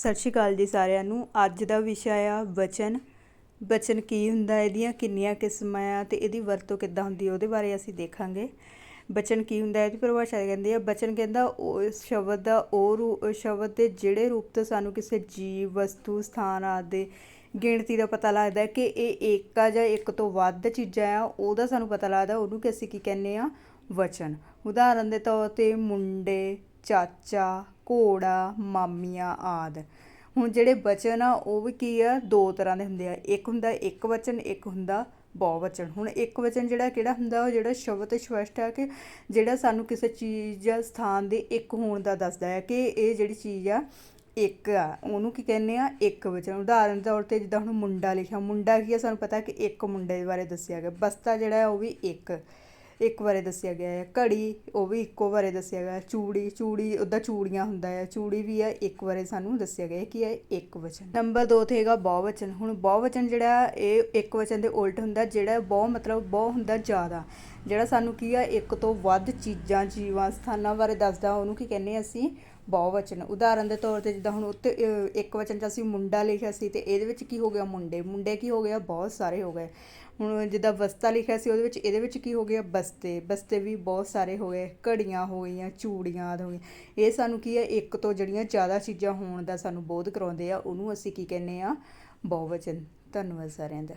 ਸਤਿ ਸ਼੍ਰੀ ਅਕਾਲ ਜੀ ਸਾਰਿਆਂ ਨੂੰ। ਅੱਜ ਦਾ ਵਿਸ਼ਾ ਆ ਵਚਨ। ਵਚਨ ਕੀ ਹੁੰਦਾ, ਇਹਦੀਆਂ ਕਿੰਨੀਆਂ ਕਿਸਮਾਂ ਆ ਤੇ ਇਹਦੀ ਵਰਤੋਂ ਕਿੱਦਾਂ ਹੁੰਦੀ ਉਹਦੇ ਬਾਰੇ ਅਸੀਂ ਦੇਖਾਂਗੇ। ਬਚਨ ਕੀ ਹੁੰਦਾ, ਇਹਦੀ ਪਰਿਭਾਸ਼ਾ ਕਹਿੰਦੇ ਆ ਬਚਨ ਕਹਿੰਦਾ ਉਹ ਸ਼ਬਦ ਦਾ ਉਹ ਰੂ- ਸ਼ਬਦ ਦੇ ਜਿਹੜੇ ਰੂਪ ਤੋਂ ਸਾਨੂੰ ਕਿਸੇ ਜੀਵ, ਵਸਤੂ, ਸਥਾਨ ਆਦਿ ਗਿਣਤੀ ਦਾ ਪਤਾ ਲੱਗਦਾ ਕਿ ਇਹ ਇੱਕ ਆ ਜਾਂ ਇੱਕ ਤੋਂ ਵੱਧ ਚੀਜ਼ਾਂ ਆ, ਉਹਦਾ ਸਾਨੂੰ ਪਤਾ ਲੱਗਦਾ, ਉਹਨੂੰ ਕਿ ਅਸੀਂ ਕੀ ਕਹਿੰਦੇ ਆ? ਵਚਨ। ਉਦਾਹਰਨ ਦੇ ਤੌਰ ਤੇ ਮੁੰਡੇ, ਚਾਚਾ ਘੋੜਾ, ਮਾਮੀਆਂ ਆਦਿ। ਹੁਣ ਜਿਹੜੇ ਬਚਨ ਆ, ਉਹ ਵੀ ਕੀ ਆ? ਦੋ ਤਰ੍ਹਾਂ ਦੇ ਹੁੰਦੇ ਆ। ਇੱਕ ਹੁੰਦਾ ਇੱਕ ਵਚਨ, ਇੱਕ ਹੁੰਦਾ ਬਹੁਵਚਨ ਹੁਣ ਇੱਕ ਵਚਨ ਜਿਹੜਾ ਕਿਹੜਾ ਹੁੰਦਾ? ਉਹ ਜਿਹੜਾ ਸ਼ਬਦ ਸਪਸ਼ਟ ਆ ਕਿ ਜਿਹੜਾ ਸਾਨੂੰ ਕਿਸੇ ਚੀਜ਼ ਜਾਂ ਸਥਾਨ ਦੇ ਇੱਕ ਹੋਣ ਦਾ ਦੱਸਦਾ ਹੈ ਕਿ ਇਹ ਜਿਹੜੀ ਚੀਜ਼ ਆ, ਇੱਕ ਆ। ਉਹਨੂੰ ਕੀ ਕਹਿੰਦੇ ਆ? ਇੱਕ ਵਚਨ। ਉਦਾਹਰਨ ਦੇ ਤੌਰ ਤੇ ਜਿੱਦਾਂ ਹੁਣ ਮੁੰਡਾ ਲਿਖਿਆ। ਮੁੰਡਾ ਕੀ ਆ? ਸਾਨੂੰ ਪਤਾ ਕਿ ਇੱਕ ਮੁੰਡੇ ਦੇ ਬਾਰੇ ਦੱਸਿਆ ਗਿਆ। ਬਸਤਾ ਜਿਹੜਾ ਉਹ ਵੀ ਇੱਕ। ਇੱਕ ਬਾਰੇ ਦੱਸਿਆ ਗਿਆ ਹੈ। ਘੜੀ, ਉਹ ਵੀ ਇੱਕੋ ਬਾਰੇ ਦੱਸਿਆ ਗਿਆ ਚੂੜੀ ਚੂੜੀ ਉਹਦਾ ਚੂੜੀਆਂ ਹੁੰਦਾ ਹੈ। ਚੂੜੀ ਵੀ ਹੈ, ਇੱਕ ਬਾਰੇ ਸਾਨੂੰ ਦੱਸਿਆ ਗਿਆ ਹੈ ਕਿ ਇਹ ਇੱਕ ਵਚਨ ਨੰਬਰ 2 ਤੇ ਹੈਗਾ ਬਹੁਵਚਨ ਹੁਣ ਬਹੁਵਚਨ ਜਿਹੜਾ ਇਹ ਇੱਕ ਵਚਨ ਦੇ ਉਲਟ ਹੁੰਦਾ, ਜਿਹੜਾ ਬਹੁ ਮਤਲਬ ਬਹੁ ਹੁੰਦਾ ਜ਼ਿਆਦਾ। ਜਿਹੜਾ ਸਾਨੂੰ ਕੀ ਆ, ਇੱਕ ਤੋਂ ਵੱਧ ਚੀਜ਼ਾਂ, ਜੀਵਾਂ, ਸਥਾਨਾਂ ਬਾਰੇ ਦੱਸਦਾ, ਉਹਨੂੰ ਕੀ ਕਹਿੰਦੇ ਅਸੀਂ? ਬਹੁਵਚਨ ਉਦਾਹਰਨ ਦੇ ਤੌਰ ਤੇ ਜਿੱਦਾਂ ਹੁਣ ਉੱਤੇ ਇੱਕ ਵਚਨ 'ਚ ਅਸੀਂ ਮੁੰਡਾ ਲਿਖਿਆ ਸੀ ਤੇ ਇਹਦੇ ਵਿੱਚ ਕੀ ਹੋ ਗਿਆ ਮੁੰਡੇ? ਮੁੰਡੇ ਕੀ ਹੋ ਗਿਆ ਬਹੁਤ ਸਾਰੇ ਹੋ ਗਏ। ਹੁਣ ਜਿੱਦਾਂ ਬਸਤਾ ਲਿਖਿਆ ਸੀ ਉਹਦੇ ਵਿੱਚ, ਇਹਦੇ ਵਿੱਚ ਕੀ ਹੋ ਗਿਆ? ਬਸਤੇ। ਬਸਤੇ ਵੀ ਬਹੁਤ ਸਾਰੇ ਹੋ ਗਏ। ਘੜੀਆਂ ਹੋ ਗਈਆਂ, ਚੂੜੀਆਂ ਆਦਿ ਹੋ ਗਈਆਂ। ਇਹ ਸਾਨੂੰ ਕੀ ਹੈ? ਇੱਕ ਤੋਂ ਜਿਹੜੀਆਂ ਜ਼ਿਆਦਾ ਚੀਜ਼ਾਂ ਹੋਣ ਦਾ ਸਾਨੂੰ ਬੋਧ ਕਰਾਉਂਦੇ ਆ, ਉਹਨੂੰ ਅਸੀਂ ਕੀ ਕਹਿੰਦੇ ਆ? ਬਹੁਵਚਨ। ਧੰਨਵਾਦ ਸਾਰਿਆਂ ਦਾ।